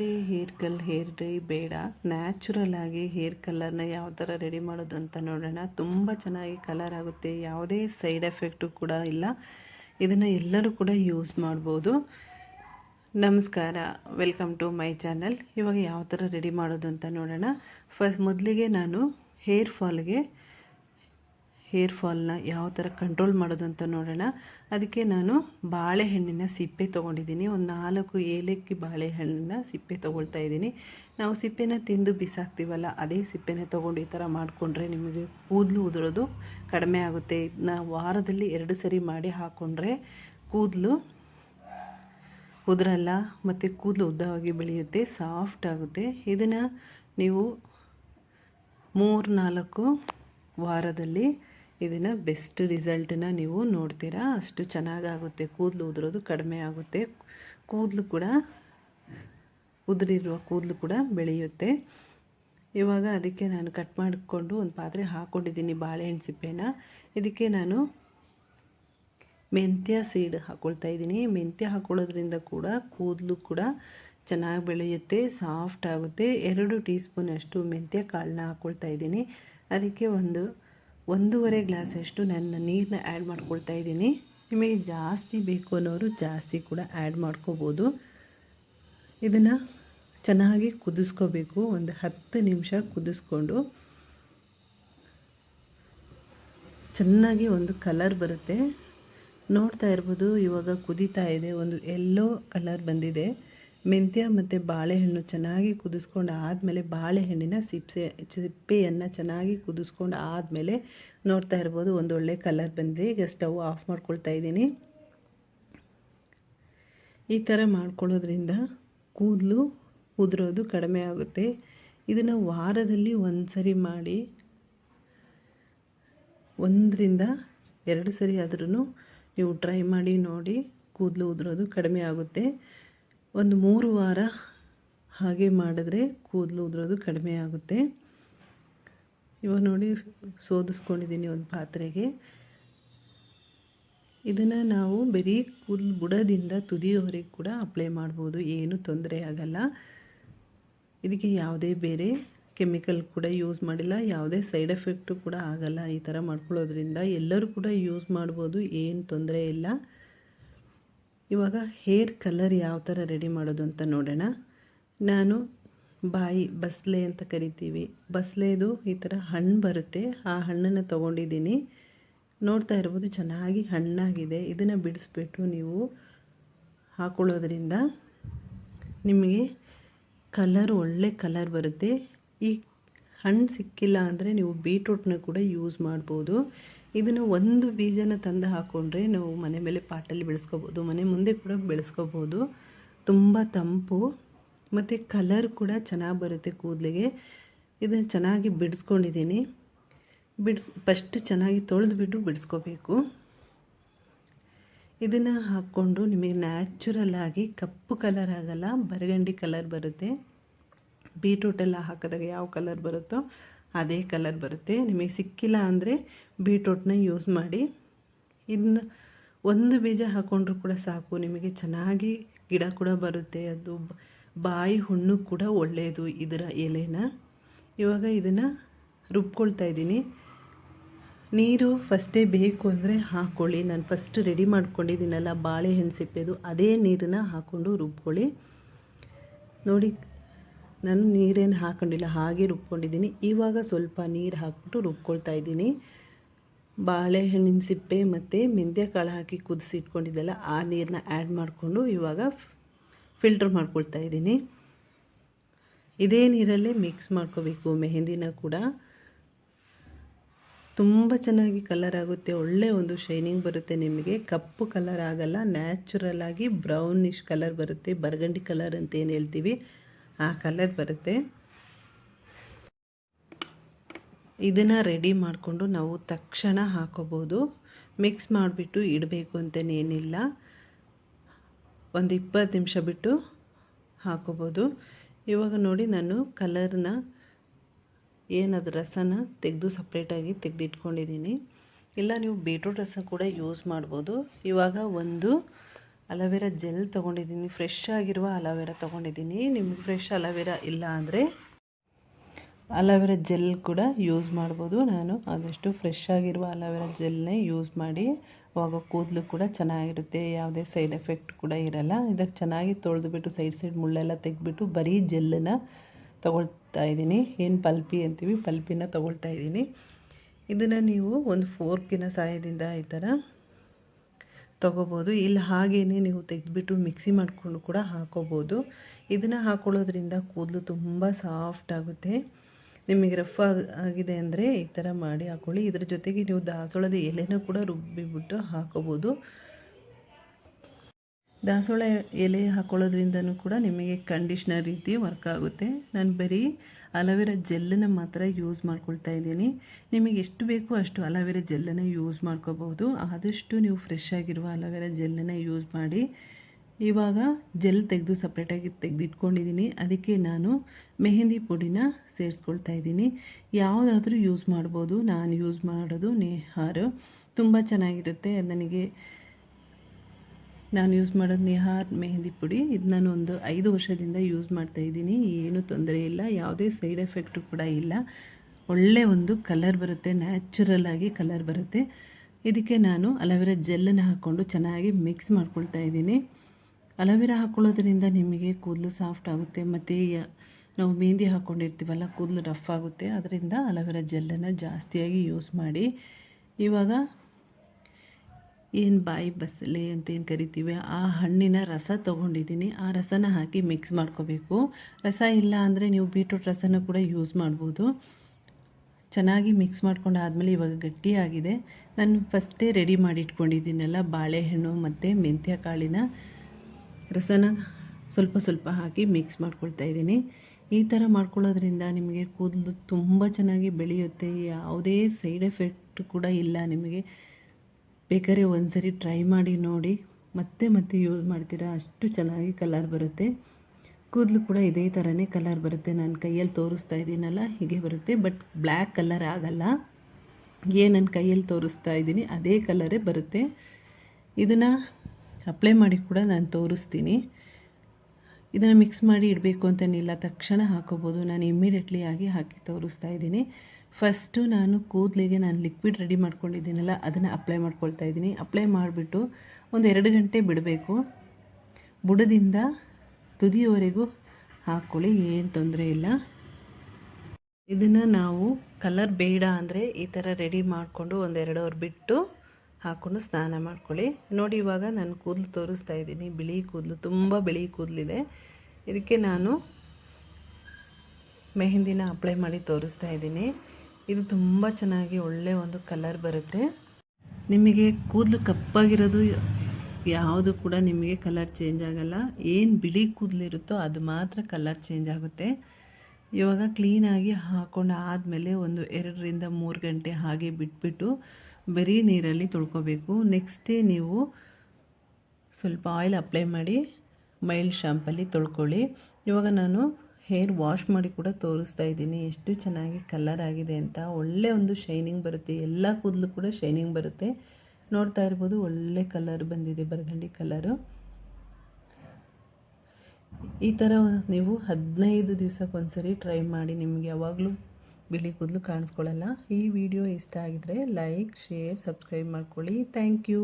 ಯಾವುದೇ ಹೇರ್ ಕಲ್, hair dry ಬೇಡ. ನ್ಯಾಚುರಲ್ ಆಗಿ ಹೇರ್ ಕಲರ್ನ ಯಾವ ಥರ ರೆಡಿ ಮಾಡೋದು ಅಂತ ನೋಡೋಣ. ತುಂಬ ಚೆನ್ನಾಗಿ ಕಲರ್ ಆಗುತ್ತೆ. ಯಾವುದೇ ಸೈಡ್ ಎಫೆಕ್ಟು ಕೂಡ ಇಲ್ಲ. ಇದನ್ನು ಎಲ್ಲರೂ ಕೂಡ ಯೂಸ್ ಮಾಡ್ಬೋದು. ನಮಸ್ಕಾರ. Welcome to my channel. ಇವಾಗ ಯಾವ ಥರ ರೆಡಿ ಮಾಡೋದು ಅಂತ ನೋಡೋಣ. ಫಸ್ಟ್ ಮೊದಲಿಗೆ ನಾನು ಹೇರ್ ಫಾಲ್ಗೆ ಹೇರ್ ಫಾಲ್ನ ಯಾವ ಥರ ಕಂಟ್ರೋಲ್ ಮಾಡೋದು ಅಂತ ನೋಡೋಣ. ಅದಕ್ಕೆ ನಾನು ಬಾಳೆಹಣ್ಣಿನ ಸಿಪ್ಪೆ ತೊಗೊಂಡಿದ್ದೀನಿ. ಒಂದು ನಾಲ್ಕು ಏಲಕ್ಕಿ ಬಾಳೆಹಣ್ಣಿನ ಸಿಪ್ಪೆ ತೊಗೊಳ್ತಾ ಇದ್ದೀನಿ. ನಾವು ಸಿಪ್ಪೆನ ತಿಂದು ಬಿಸಾಕ್ತೀವಲ್ಲ, ಅದೇ ಸಿಪ್ಪೆನ ತೊಗೊಂಡು ಈ ಥರ ಮಾಡಿಕೊಂಡ್ರೆ ನಿಮಗೆ ಕೂದಲು ಉದುರೋದು ಕಡಿಮೆ ಆಗುತ್ತೆ. ಇದನ್ನ ವಾರದಲ್ಲಿ ಎರಡು ಸರಿ ಮಾಡಿ ಹಾಕ್ಕೊಂಡ್ರೆ ಕೂದಲು ಉದುರಲ್ಲ, ಮತ್ತು ಕೂದಲು ಉದ್ದವಾಗಿ ಬೆಳೆಯುತ್ತೆ, ಸಾಫ್ಟ್ ಆಗುತ್ತೆ. ಇದನ್ನು ನೀವು ಮೂರು ನಾಲ್ಕು ವಾರದಲ್ಲಿ ಇದನ್ನು ಬೆಸ್ಟ್ ರಿಸಲ್ಟನ್ನ ನೀವು ನೋಡ್ತೀರಾ? ಅಷ್ಟು ಚೆನ್ನಾಗಾಗುತ್ತೆ. ಕೂದಲು ಉದುರೋದು ಕಡಿಮೆ ಆಗುತ್ತೆ. ಕೂದಲು ಕೂಡ ಉದುರಿರುವ ಕೂದಲು ಕೂಡ ಬೆಳೆಯುತ್ತೆ. ಇವಾಗ ಅದಕ್ಕೆ ನಾನು ಕಟ್ ಮಾಡಿಕೊಂಡು ಒಂದು ಪಾತ್ರೆ ಹಾಕ್ಕೊಂಡಿದ್ದೀನಿ ಬಾಳೆಹಣ್ಣು ಸಿಪ್ಪೆನ. ಇದಕ್ಕೆ ನಾನು ಮೆಂತ್ಯ ಸೀಡ್ ಹಾಕ್ಕೊಳ್ತಾ ಇದ್ದೀನಿ. ಮೆಂತ್ಯ ಹಾಕ್ಕೊಳ್ಳೋದ್ರಿಂದ ಕೂಡ ಕೂದಲು ಕೂಡ ಚೆನ್ನಾಗಿ ಬೆಳೆಯುತ್ತೆ ಸಾಫ್ಟ್ ಆಗುತ್ತೆ. ಎರಡು ಟೀ ಸ್ಪೂನಷ್ಟು ಮೆಂತ್ಯ ಕಾಳನ್ನ ಹಾಕ್ಕೊಳ್ತಾ ಇದ್ದೀನಿ. ಅದಕ್ಕೆ ಒಂದು ಒಂದೂವರೆ ಗ್ಲಾಸಷ್ಟು ನನ್ನ ನೀರನ್ನ ಆ್ಯಡ್ ಮಾಡ್ಕೊಳ್ತಾ ಇದ್ದೀನಿ. ನಿಮಗೆ ಜಾಸ್ತಿ ಬೇಕು ಅನ್ನೋರು ಜಾಸ್ತಿ ಕೂಡ ಆ್ಯಡ್ ಮಾಡ್ಕೋಬೋದು. ಇದನ್ನು ಚೆನ್ನಾಗಿ ಕುದಿಸ್ಕೋಬೇಕು. ಒಂದು ಹತ್ತು ನಿಮಿಷ ಕುದಿಸ್ಕೊಂಡು ಚೆನ್ನಾಗಿ ಒಂದು ಕಲರ್ ಬರುತ್ತೆ. ನೋಡ್ತಾ ಇರ್ಬೋದು, ಇವಾಗ ಕುದೀತಾ ಇದೆ. ಒಂದು ಎಲ್ಲೋ ಕಲರ್ ಬಂದಿದೆ. ಮೆಂತ್ಯ ಮತ್ತು ಬಾಳೆಹಣ್ಣು ಚೆನ್ನಾಗಿ ಕುದಿಸ್ಕೊಂಡು ಆದಮೇಲೆ ಬಾಳೆಹಣ್ಣಿನ ಸಿಪ್ಪೆ, ಸಿಪ್ಪೆಯನ್ನು ಚೆನ್ನಾಗಿ ಕುದಿಸ್ಕೊಂಡು ಆದಮೇಲೆ ನೋಡ್ತಾ ಇರ್ಬೋದು. ಒಂದು ಒಳ್ಳೆ ಕಲರ್ ಬಂದಿದೆ. ಈಗ ಸ್ಟವ್ ಆಫ್ ಮಾಡ್ಕೊಳ್ತಾ ಇದ್ದೀನಿ. ಈ ಥರ ಮಾಡ್ಕೊಳ್ಳೋದ್ರಿಂದ ಕೂದಲು ಉದುರೋದು ಕಡಿಮೆ ಆಗುತ್ತೆ. ಇದನ್ನು ವಾರದಲ್ಲಿ ಒಂದು ಸರಿ ಮಾಡಿ, ಒಂದರಿಂದ ಎರಡು ಸರಿ ಆದ್ರೂ ನೀವು ಟ್ರೈ ಮಾಡಿ ನೋಡಿ, ಕೂದಲು ಉದುರೋದು ಕಡಿಮೆ ಆಗುತ್ತೆ. ಒಂದು ಮೂರು ವಾರ ಹಾಗೆ ಮಾಡಿದ್ರೆ ಕೂದಲು ಉದುರೋದು ಕಡಿಮೆ ಆಗುತ್ತೆ. ಇವಾಗ ನೋಡಿ, ಸೋದಿಸ್ಕೊಂಡಿದ್ದೀನಿ ಒಂದು ಪಾತ್ರೆಗೆ. ಇದನ್ನು ನಾವು ಬರೀ ಕೂದಲು ಬುಡದಿಂದ ತುದಿಯವರೆಗೆ ಕೂಡ ಅಪ್ಲೈ ಮಾಡ್ಬೋದು. ಏನು ತೊಂದರೆ ಆಗಲ್ಲ. ಇದಕ್ಕೆ ಯಾವುದೇ ಬೇರೆ ಕೆಮಿಕಲ್ ಕೂಡ ಯೂಸ್ ಮಾಡಿಲ್ಲ. ಯಾವುದೇ ಸೈಡ್ ಎಫೆಕ್ಟು ಕೂಡ ಆಗಲ್ಲ ಈ ಥರ ಮಾಡ್ಕೊಳ್ಳೋದ್ರಿಂದ. ಎಲ್ಲರೂ ಕೂಡ ಯೂಸ್ ಮಾಡ್ಬೋದು. ಏನು ತೊಂದರೆ ಇಲ್ಲ. ಇವಾಗ ಹೇರ್ ಕಲರ್ ಯಾವ ಥರ ರೆಡಿ ಮಾಡೋದು ಅಂತ ನೋಡೋಣ. ನಾನು ಬಾಯಿ ಬಸ್ಲೆ ಅಂತ ಕರಿತೀವಿ. ಬಸ್ಲೆದು ಈ ಥರ ಹಣ್ಣು ಬರುತ್ತೆ. ಆ ಹಣ್ಣನ್ನು ತೊಗೊಂಡಿದ್ದೀನಿ. ನೋಡ್ತಾ ಇರ್ಬೋದು ಚೆನ್ನಾಗಿ ಹಣ್ಣಾಗಿದೆ. ಇದನ್ನು ಬಿಡಿಸ್ಬಿಟ್ಟು ನೀವು ಹಾಕೊಳ್ಳೋದ್ರಿಂದ ನಿಮಗೆ ಕಲರ್ ಒಳ್ಳೆ ಕಲರ್ ಬರುತ್ತೆ. ಈ ಹಣ್ಣು ಸಿಕ್ಕಿಲ್ಲ ಅಂದರೆ ನೀವು ಬೀಟ್ರೂಟ್ನ ಕೂಡ ಯೂಸ್ ಮಾಡ್ಬೋದು. ಇದನ್ನು ಒಂದು ಬೀಜನ ತಂದು ಹಾಕ್ಕೊಂಡ್ರೆ ನಾವು ಮನೆ ಮೇಲೆ ಪಾಟಲ್ಲಿ ಬೆಳೆಸ್ಕೋಬೋದು, ಮನೆ ಮುಂದೆ ಕೂಡ ಬೆಳೆಸ್ಕೋಬೋದು. ತುಂಬ ತಂಪು, ಮತ್ತು ಕಲರ್ ಕೂಡ ಚೆನ್ನಾಗಿ ಬರುತ್ತೆ ಕೂದಲಿಗೆ. ಇದನ್ನು ಚೆನ್ನಾಗಿ ಬಿಡಿಸ್ಕೊಂಡಿದ್ದೀನಿ. ಬಿಡಿಸ್ ಫಸ್ಟ್ ಚೆನ್ನಾಗಿ ತೊಳೆದ್ಬಿಟ್ಟು ಬಿಡಿಸ್ಕೋಬೇಕು. ಇದನ್ನು ಹಾಕ್ಕೊಂಡು ನಿಮಗೆ ನ್ಯಾಚುರಲ್ ಆಗಿ ಕಪ್ಪು ಕಲರ್ ಆಗಲ್ಲ, ಬರಗಂಡಿ ಕಲರ್ ಬರುತ್ತೆ. ಬೀಟ್ರೂಟೆಲ್ಲ ಹಾಕಿದಾಗ ಯಾವ ಕಲರ್ ಬರುತ್ತೋ ಅದೇ ಕಲರ್ ಬರುತ್ತೆ. ನಿಮಗೆ ಸಿಕ್ಕಿಲ್ಲ ಅಂದರೆ ಬೀಟ್ರೂಟ್ನ ಯೂಸ್ ಮಾಡಿ. ಇದನ್ನ ಒಂದು ಬೀಜ ಹಾಕ್ಕೊಂಡ್ರೂ ಕೂಡ ಸಾಕು. ನಿಮಗೆ ಚೆನ್ನಾಗಿ ಗಿಡ ಕೂಡ ಬರುತ್ತೆ. ಅದು ಬಾಯಿ ಹುಣ್ಣು ಕೂಡ ಒಳ್ಳೆಯದು ಇದರ ಎಲೆನ. ಇವಾಗ ಇದನ್ನು ರುಬ್ಕೊಳ್ತಾ ಇದ್ದೀನಿ. ನೀರು ಫಸ್ಟೇ ಬೇಕು ಅಂದರೆ ಹಾಕ್ಕೊಳ್ಳಿ ನಾನು ಫಸ್ಟ್ ರೆಡಿ ಮಾಡ್ಕೊಂಡಿದ್ದೀನಲ್ಲ, ಬಾಳೆಹಣ್ಣು ಸಿಪ್ಪೆದು. ಅದೇ ನೀರನ್ನು ಹಾಕ್ಕೊಂಡು ರುಬ್ಕೊಳ್ಳಿ. ನೋಡಿ ನಾನು ನೀರೇನು ಹಾಕೊಂಡಿಲ್ಲ, ಹಾಗೆ ರುಬ್ಕೊಂಡಿದ್ದೀನಿ. ಇವಾಗ ಸ್ವಲ್ಪ ನೀರು ಹಾಕ್ಬಿಟ್ಟು ರುಬ್ಕೊಳ್ತಾ ಇದ್ದೀನಿ. ಬಾಳೆಹಣ್ಣಿನ ಸಿಪ್ಪೆ ಮತ್ತು ಮೆಂತ್ಯ ಕಾಳು ಹಾಕಿ ಕುದಿಸಿ ಇಟ್ಕೊಂಡಿದ್ದೆಲ್ಲ ಆ ನೀರನ್ನ ಆ್ಯಡ್ ಮಾಡಿಕೊಂಡು ಇವಾಗ ಫಿಲ್ಟ್ರ್ ಮಾಡ್ಕೊಳ್ತಾ ಇದ್ದೀನಿ. ಇದೇ ನೀರಲ್ಲೇ ಮಿಕ್ಸ್ ಮಾಡ್ಕೋಬೇಕು, ಮೆಹಂದಿನ ಕೂಡ. ತುಂಬ ಚೆನ್ನಾಗಿ ಕಲರ್ ಆಗುತ್ತೆ, ಒಳ್ಳೆ ಒಂದು ಶೈನಿಂಗ್ ಬರುತ್ತೆ ನಿಮಗೆ. ಕಪ್ಪು ಕಲರ್ ಆಗಲ್ಲ ನ್ಯಾಚುರಲ್ ಆಗಿ ಬ್ರೌನಿಷ್ ಕಲರ್ ಬರುತ್ತೆ, ಬರ್ಗಂಡಿ ಕಲರ್ ಅಂತ ಏನು ಹೇಳ್ತೀವಿ. ಆ ಕಲರ್ ಬರುತ್ತೆ. ಇದನ್ನು ರೆಡಿ ಮಾಡಿಕೊಂಡು ನಾವು ತಕ್ಷಣ ಹಾಕೋಬೋದು. ಮಿಕ್ಸ್ ಮಾಡಿಬಿಟ್ಟು ಇಡಬೇಕು ಅಂತನೇನಿಲ್ಲ ಒಂದು ಇಪ್ಪತ್ತು ನಿಮಿಷ ಬಿಟ್ಟು ಹಾಕೋಬೋದು. ಇವಾಗ ನೋಡಿ ನಾನು ಕಲರ್ನ ಏನದು ರಸನ ತೆಗೆದು ಸಪ್ರೇಟಾಗಿ ತೆಗೆದಿಟ್ಕೊಂಡಿದ್ದೀನಿ. ಇಲ್ಲ, ನೀವು ಬೀಟ್ರೂಟ್ ರಸ ಕೂಡ ಯೂಸ್ ಮಾಡ್ಬೋದು. ಇವಾಗ ಒಂದು ಅಲೋವೆರಾ ಜೆಲ್ ತೊಗೊಂಡಿದ್ದೀನಿ, ಫ್ರೆಶ್ ಆಗಿರುವ ಅಲೋವೆರಾ ತೊಗೊಂಡಿದ್ದೀನಿ. ನಿಮ್ಗೆ ಫ್ರೆಶ್ ಅಲೋವೆರಾ ಇಲ್ಲ ಅಂದರೆ ಅಲೋವೆರಾ ಜೆಲ್ ಕೂಡ ಯೂಸ್ ಮಾಡ್ಬೋದು. ನಾನು ಆದಷ್ಟು ಫ್ರೆಶ್ ಆಗಿರುವ ಅಲೋವೆರಾ ಜೆಲ್ನೇ ಯೂಸ್ ಮಾಡಿ ಅವಾಗ ಕೂದಲು ಕೂಡ ಚೆನ್ನಾಗಿರುತ್ತೆ, ಯಾವುದೇ ಸೈಡ್ ಎಫೆಕ್ಟ್ ಕೂಡ ಇರಲ್ಲ. ಇದಕ್ಕೆ ಚೆನ್ನಾಗಿ ತೊಳೆದುಬಿಟ್ಟು ಸೈಡ್ ಸೈಡ್ ಮುಳ್ಳೆಲ್ಲ ತೆಗೆದ್ಬಿಟ್ಟು ಬರೀ ಜೆಲ್ಲನ್ನ ತೊಗೊಳ್ತಾ ಇದ್ದೀನಿ. ಏನು ಪಲ್ಪಿ ಅಂತೀವಿ, ಪಲ್ಪಿನ ತೊಗೊಳ್ತಾ ಇದ್ದೀನಿ. ಇದನ್ನು ನೀವು ಒಂದು ಫೋರ್ಕಿನ ಸಹಾಯದಿಂದ ಈ ಥರ ತೊಗೋಬೋದು. ಇಲ್ಲಿ ಹಾಗೇ ನೀವು ತೆಗೆದ್ಬಿಟ್ಟು ಮಿಕ್ಸಿ ಮಾಡಿಕೊಂಡು ಕೂಡ ಹಾಕೋಬೋದು. ಇದನ್ನು ಹಾಕೊಳ್ಳೋದ್ರಿಂದ ಕೂದಲು ತುಂಬ ಸಾಫ್ಟ್ ಆಗುತ್ತೆ. ನಿಮಗೆ ರಫ್ ಆಗಿದೆ ಅಂದರೆ ಈ ಥರ ಮಾಡಿ ಹಾಕ್ಕೊಳ್ಳಿ ಇದ್ರ ಜೊತೆಗೆ ನೀವು ದಾಸೋಳದ ಎಲೆನೂ ಕೂಡ ರುಬ್ಬಿಬಿಟ್ಟು ಹಾಕೋಬೋದು. ದಾಸೋಳ ಎಲೆ ಹಾಕೊಳ್ಳೋದ್ರಿಂದನೂ ಕೂಡ ನಿಮಗೆ ಕಂಡೀಷ್ನರ್ ರೀತಿ ವರ್ಕ್ ಆಗುತ್ತೆ. ನಾನು ಬರೀ ಅಲೋವೆರಾ ಜೆಲ್ಲನ್ನು ಮಾತ್ರ ಯೂಸ್ ಮಾಡ್ಕೊಳ್ತಾ ಇದ್ದೀನಿ. ನಿಮಗೆ ಎಷ್ಟು ಬೇಕೋ ಅಷ್ಟು ಅಲೋವೆರಾ ಜೆಲ್ಲನ್ನು ಯೂಸ್ ಮಾಡ್ಕೋಬಹುದು. ಆದಷ್ಟು ನೀವು ಫ್ರೆಶ್ ಆಗಿರುವ ಅಲೋವೆರಾ ಜೆಲ್ಲನ್ನು ಯೂಸ್ ಮಾಡಿ. ಇವಾಗ ಜೆಲ್ ತೆಗೆದು ಸಪ್ರೇಟಾಗಿ ತೆಗೆದಿಟ್ಕೊಂಡಿದ್ದೀನಿ. ಅದಕ್ಕೆ ನಾನು ಮೆಹಂದಿ ಪುಡಿನ ಸೇರಿಸ್ಕೊಳ್ತಾ ಇದ್ದೀನಿ. ಯಾವುದಾದ್ರೂ ಯೂಸ್ ಮಾಡ್ಬೋದು. ನಾನು ಯೂಸ್ ಮಾಡೋದು ನೇಹಾರು. ತುಂಬ ಚೆನ್ನಾಗಿರುತ್ತೆ. ನನಗೆ ನಾನು ಯೂಸ್ ಮಾಡೋದು ನಿಹಾರ್ ಮೆಹಂದಿ ಪುಡಿ. ಇದು ನಾನು ಒಂದು ಐದು ವರ್ಷದಿಂದ ಯೂಸ್ ಮಾಡ್ತಾ ಇದ್ದೀನಿ. ಏನೂ ತೊಂದರೆ ಇಲ್ಲ. ಯಾವುದೇ ಸೈಡ್ ಎಫೆಕ್ಟು ಕೂಡ ಇಲ್ಲ. ಒಳ್ಳೆ ಒಂದು ಕಲರ್ ಬರುತ್ತೆ. ನ್ಯಾಚುರಲ್ ಆಗಿ ಕಲರ್ ಬರುತ್ತೆ. ಇದಕ್ಕೆ ನಾನು ಅಲೋವೆರಾ ಜೆಲ್ಲನ್ನು ಹಾಕ್ಕೊಂಡು ಚೆನ್ನಾಗಿ ಮಿಕ್ಸ್ ಮಾಡ್ಕೊಳ್ತಾ ಇದ್ದೀನಿ. ಅಲೋವೆರಾ ಹಾಕ್ಕೊಳ್ಳೋದ್ರಿಂದ ನಿಮಗೆ ಕೂದಲು ಸಾಫ್ಟ್ ಆಗುತ್ತೆ. ಮತ್ತು ನಾವು ಮೆಹಂದಿ ಹಾಕ್ಕೊಂಡಿರ್ತೀವಲ್ಲ ಕೂದಲು ರಫ್ ಆಗುತ್ತೆ. ಅದರಿಂದ ಅಲೋವೆರಾ ಜೆಲ್ಲನ್ನು ಜಾಸ್ತಿಯಾಗಿ ಯೂಸ್ ಮಾಡಿ. ಇವಾಗ ಏನು ಬಾಯಿ ಬಸಳೆ ಅಂತ ಏನು ಕರಿತೀವಿ? ಆ ಹಣ್ಣಿನ ರಸ ತೊಗೊಂಡಿದ್ದೀನಿ. ಆ ರಸನ ಹಾಕಿ ಮಿಕ್ಸ್ ಮಾಡ್ಕೋಬೇಕು. ರಸ ಇಲ್ಲ ಅಂದರೆ ನೀವು ಬೀಟ್ರೂಟ್ ರಸನ ಕೂಡ ಯೂಸ್ ಮಾಡ್ಬೋದು. ಚೆನ್ನಾಗಿ ಮಿಕ್ಸ್ ಮಾಡ್ಕೊಂಡು ಆದಮೇಲೆ ಇವಾಗ ಗಟ್ಟಿಯಾಗಿದೆ. ನಾನು ಫಸ್ಟೇ ರೆಡಿ ಮಾಡಿ ಇಟ್ಕೊಂಡಿದ್ದೀನಲ್ಲ ಬಾಳೆಹಣ್ಣು ಮತ್ತು ಮೆಂತ್ಯ ಕಾಳಿನ ರಸನ ಸ್ವಲ್ಪ ಸ್ವಲ್ಪ ಹಾಕಿ ಮಿಕ್ಸ್ ಮಾಡ್ಕೊಳ್ತಾ ಇದ್ದೀನಿ. ಈ ಥರ ಮಾಡ್ಕೊಳ್ಳೋದ್ರಿಂದ ನಿಮಗೆ ಕೂದಲು ತುಂಬ ಚೆನ್ನಾಗಿ ಬೆಳೆಯುತ್ತೆ. ಯಾವುದೇ ಸೈಡ್ ಎಫೆಕ್ಟ್ ಕೂಡ ಇಲ್ಲ ನಿಮಗೆ. ಬೇಕಾದ್ರೆ ಒಂದು ಸರಿ ಟ್ರೈ ಮಾಡಿ ನೋಡಿ, ಮತ್ತೆ ಮತ್ತೆ ಯೂಸ್ ಮಾಡ್ತೀರಾ? ಅಷ್ಟು ಚೆನ್ನಾಗಿ ಕಲರ್ ಬರುತ್ತೆ. ಕೂದಲು ಕೂಡ ಇದೇ ಥರನೇ ಕಲರ್ ಬರುತ್ತೆ. ನಾನು ಕೈಯಲ್ಲಿ ತೋರಿಸ್ತಾ ಇದ್ದೀನಲ್ಲ, ಹೀಗೆ ಬರುತ್ತೆ. ಬಟ್ ಬ್ಲ್ಯಾಕ್ ಕಲರ್ ಆಗಲ್ಲ. ಏನು ನನ್ನ ಕೈಯಲ್ಲಿ ತೋರಿಸ್ತಾ ಇದ್ದೀನಿ, ಅದೇ ಕಲರೇ ಬರುತ್ತೆ. ಇದನ್ನು ಅಪ್ಲೈ ಮಾಡಿ ಕೂಡ ನಾನು ತೋರಿಸ್ತೀನಿ. ಇದನ್ನು ಮಿಕ್ಸ್ ಮಾಡಿ ಇಡಬೇಕು ಅಂತೇನಿಲ್ಲ ತಕ್ಷಣ ಹಾಕೋಬೋದು. ನಾನು ಇಮ್ಮಿಡಿಯೇಟ್ಲಿ ಆಗಿ ಹಾಕಿ ತೋರಿಸ್ತಾ ಇದ್ದೀನಿ. ಫಸ್ಟು ನಾನು ಕೂದಲಿಗೆ ನಾನು ಲಿಕ್ವಿಡ್ ರೆಡಿ ಮಾಡ್ಕೊಂಡಿದ್ದೀನಲ್ಲ, ಅದನ್ನು ಅಪ್ಲೈ ಮಾಡ್ಕೊಳ್ತಾ ಇದ್ದೀನಿ. ಅಪ್ಲೈ ಮಾಡಿಬಿಟ್ಟು ಒಂದು ಎರಡು ಗಂಟೆ ಬಿಡಬೇಕು. ಬುಡದಿಂದ ತುದಿಯವರೆಗೂ ಹಾಕ್ಕೊಳ್ಳಿ, ಏನು ತೊಂದರೆ ಇಲ್ಲ. ಇದನ್ನು ನಾವು ಕಲರ್ ಬೇಡ ಅಂದರೆ ಈ ಥರ ರೆಡಿ ಮಾಡಿಕೊಂಡು ಒಂದೆರಡು ಅವ್ರು ಬಿಟ್ಟು ಹಾಕ್ಕೊಂಡು ಸ್ನಾನ ಮಾಡ್ಕೊಳ್ಳಿ. ನೋಡಿ, ಇವಾಗ ನಾನು ಕೂದಲು ತೋರಿಸ್ತಾ ಇದ್ದೀನಿ. ಬಿಳಿ ಕೂದಲು, ತುಂಬ ಬಿಳಿ ಕೂದಲಿದೆ. ಇದಕ್ಕೆ ನಾನು ಮೆಹಂದಿನ ಅಪ್ಲೈ ಮಾಡಿ ತೋರಿಸ್ತಾ ಇದ್ದೀನಿ. ಇದು ತುಂಬ ಚೆನ್ನಾಗಿ ಒಳ್ಳೆಯ ಒಂದು ಕಲರ್ ಬರುತ್ತೆ. ನಿಮಗೆ ಕೂದಲು ಕಪ್ಪಾಗಿರೋದು ಯಾವುದು ಕೂಡ ನಿಮಗೆ ಕಲರ್ ಚೇಂಜ್ ಆಗಲ್ಲ. ಏನು ಬಿಳಿ ಕೂದಲಿರುತ್ತೋ ಅದು ಮಾತ್ರ ಕಲರ್ ಚೇಂಜ್ ಆಗುತ್ತೆ. ಇವಾಗ ಕ್ಲೀನಾಗಿ ಹಾಕೊಂಡು ಆದಮೇಲೆ ಒಂದು ಎರಡರಿಂದ ಮೂರು ಗಂಟೆ ಹಾಗೆ ಬಿಟ್ಬಿಟ್ಟು ಬರೀ ನೀರಲ್ಲಿ ತೊಳ್ಕೊಬೇಕು. ನೆಕ್ಸ್ಟ್ ಡೇ ನೀವು ಸ್ವಲ್ಪ ಆಯಿಲ್ ಅಪ್ಲೈ ಮಾಡಿ ಮೈಲ್ಡ್ ಶಾಂಪಲ್ಲಿ ತೊಳ್ಕೊಳ್ಳಿ. ಇವಾಗ ನಾನು ಹೇರ್ ವಾಶ್ ಮಾಡಿ ಕೂಡ ತೋರಿಸ್ತಾ ಇದ್ದೀನಿ. ಎಷ್ಟು ಚೆನ್ನಾಗಿ ಕಲರ್ ಆಗಿದೆ ಅಂತ. ಒಳ್ಳೆ ಒಂದು ಶೈನಿಂಗ್ ಬರುತ್ತೆ. ಎಲ್ಲ ಕೂದಲು ಕೂಡ ಶೈನಿಂಗ್ ಬರುತ್ತೆ. ನೋಡ್ತಾ ಇರ್ಬೋದು, ಒಳ್ಳೆ ಕಲರ್ ಬಂದಿದೆ, ಬರ್ಗಂಡಿ ಕಲರು. ಈ ಥರ ನೀವು ಹದಿನೈದು ದಿವ್ಸಕ್ಕೊಂದ್ಸರಿ ಟ್ರೈ ಮಾಡಿ. ನಿಮಗೆ ಯಾವಾಗಲೂ ಬಿಳಿ ಕೂದಲು ಕಾಣಿಸ್ಕೊಳ್ಳಲ್ಲ. ಈ ವಿಡಿಯೋ ಇಷ್ಟ ಆಗಿದ್ರೆ ಲೈಕ್, ಶೇರ್, ಸಬ್ಸ್ಕ್ರೈಬ್ ಮಾಡ್ಕೊಳ್ಳಿ. Thank you.